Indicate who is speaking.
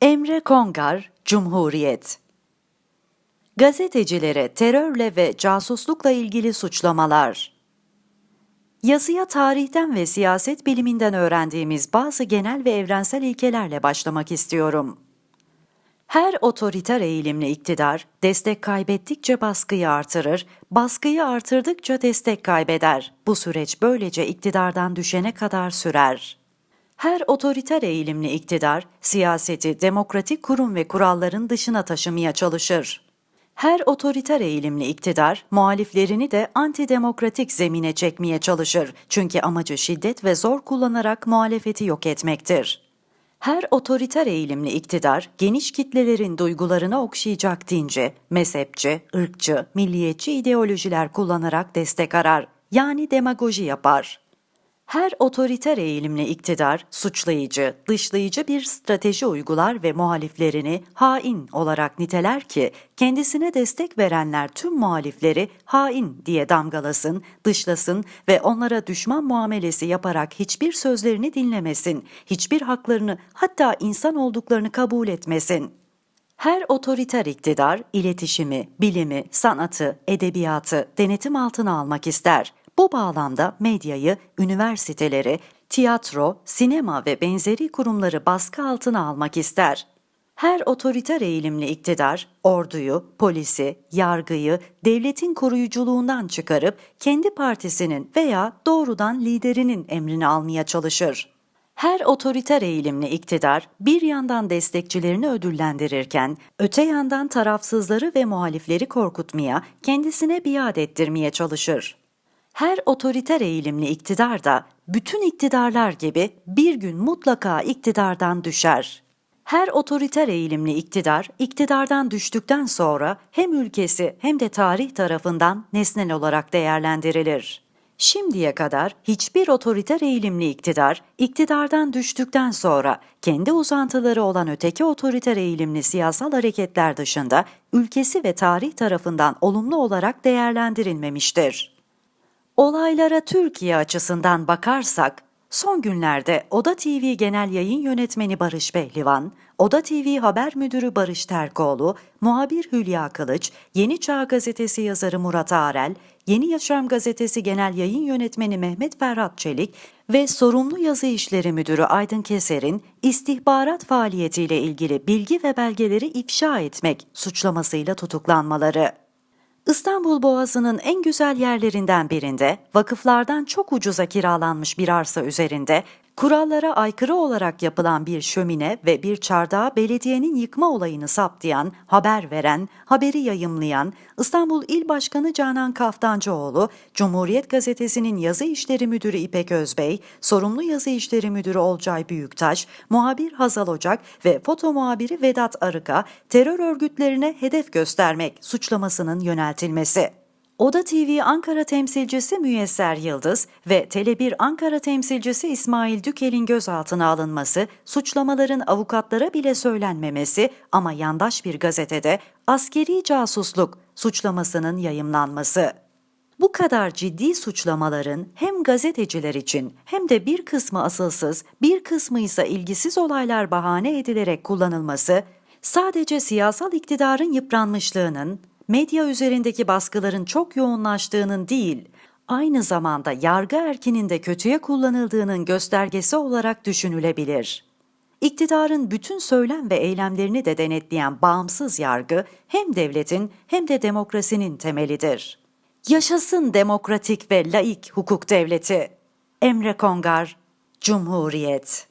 Speaker 1: Emre Kongar, Cumhuriyet Gazetecilere terörle ve casuslukla ilgili suçlamalar Yazıya tarihten ve siyaset biliminden öğrendiğimiz bazı genel ve evrensel ilkelerle başlamak istiyorum. Her otoriter eğilimli iktidar destek kaybettikçe baskıyı artırır, baskıyı artırdıkça destek kaybeder. Bu süreç böylece iktidardan düşene kadar sürer. Her otoriter eğilimli iktidar siyaseti demokratik kurum ve kuralların dışına taşımaya çalışır. Her otoriter eğilimli iktidar muhaliflerini de antidemokratik zemine çekmeye çalışır. Çünkü amacı şiddet ve zor kullanarak muhalefeti yok etmektir. Her otoriter eğilimli iktidar geniş kitlelerin duygularını okşayacak dinci, mezhepçi, ırkçı, milliyetçi ideolojiler kullanarak destek arar. Yani demagoji yapar. Her otoriter eğilimli iktidar suçlayıcı, dışlayıcı bir strateji uygular ve muhaliflerini hain olarak niteler ki kendisine destek verenler tüm muhalifleri hain diye damgalasın, dışlasın ve onlara düşman muamelesi yaparak hiçbir sözlerini dinlemesin, hiçbir haklarını hatta insan olduklarını kabul etmesin. Her otoriter iktidar iletişimi, bilimi, sanatı, edebiyatı denetim altına almak ister. Bu bağlamda medyayı, üniversiteleri, tiyatro, sinema ve benzeri kurumları baskı altına almak ister. Her otoriter eğilimli iktidar, orduyu, polisi, yargıyı devletin koruyuculuğundan çıkarıp kendi partisinin veya doğrudan liderinin emrini almaya çalışır. Her otoriter eğilimli iktidar bir yandan destekçilerini ödüllendirirken öte yandan tarafsızları ve muhalifleri korkutmaya, kendisine biat ettirmeye çalışır. Her otoriter eğilimli iktidar da bütün iktidarlar gibi bir gün mutlaka iktidardan düşer. Her otoriter eğilimli iktidar, iktidardan düştükten sonra hem ülkesi hem de tarih tarafından nesnel olarak değerlendirilir. Şimdiye kadar hiçbir otoriter eğilimli iktidar, iktidardan düştükten sonra kendi uzantıları olan öteki otoriter eğilimli siyasal hareketler dışında ülkesi ve tarih tarafından olumlu olarak değerlendirilmemiştir. Olaylara Türkiye açısından bakarsak, son günlerde Oda TV Genel Yayın Yönetmeni Barış Behlivan, Oda TV Haber Müdürü Barış Terkoğlu, muhabir Hülya Kılıç, Yeni Çağ Gazetesi yazarı Murat Arel, Yeni Yaşam Gazetesi Genel Yayın Yönetmeni Mehmet Ferhat Çelik ve Sorumlu Yazı İşleri Müdürü Aydın Keser'in istihbarat faaliyetiyle ilgili bilgi ve belgeleri ifşa etmek suçlamasıyla tutuklanmaları. İstanbul Boğazı'nın en güzel yerlerinden birinde vakıflardan çok ucuza kiralanmış bir arsa üzerinde kurallara aykırı olarak yapılan bir şömine ve bir çardağı belediyenin yıkma olayını saptayan, haber veren, haberi yayımlayan İstanbul İl Başkanı Canan Kaftancıoğlu, Cumhuriyet Gazetesi'nin yazı işleri müdürü İpek Özbey, sorumlu yazı işleri müdürü Olcay Büyüktaş, muhabir Hazal Ocak ve foto muhabiri Vedat Arık'a terör örgütlerine hedef göstermek suçlamasının yöneltilmesi. Oda TV Ankara temsilcisi Müyesser Yıldız ve Tele1 Ankara temsilcisi İsmail Dükel'in gözaltına alınması, suçlamaların avukatlara bile söylenmemesi ama yandaş bir gazetede askeri casusluk suçlamasının yayımlanması. Bu kadar ciddi suçlamaların hem gazeteciler için hem de bir kısmı asılsız, bir kısmı ise ilgisiz olaylar bahane edilerek kullanılması, sadece siyasal iktidarın yıpranmışlığının, medya üzerindeki baskıların çok yoğunlaştığının değil, aynı zamanda yargı erkinin de kötüye kullanıldığının göstergesi olarak düşünülebilir. İktidarın bütün söylem ve eylemlerini de denetleyen bağımsız yargı hem devletin hem de demokrasinin temelidir. Yaşasın demokratik ve laik hukuk devleti. Emre Kongar, Cumhuriyet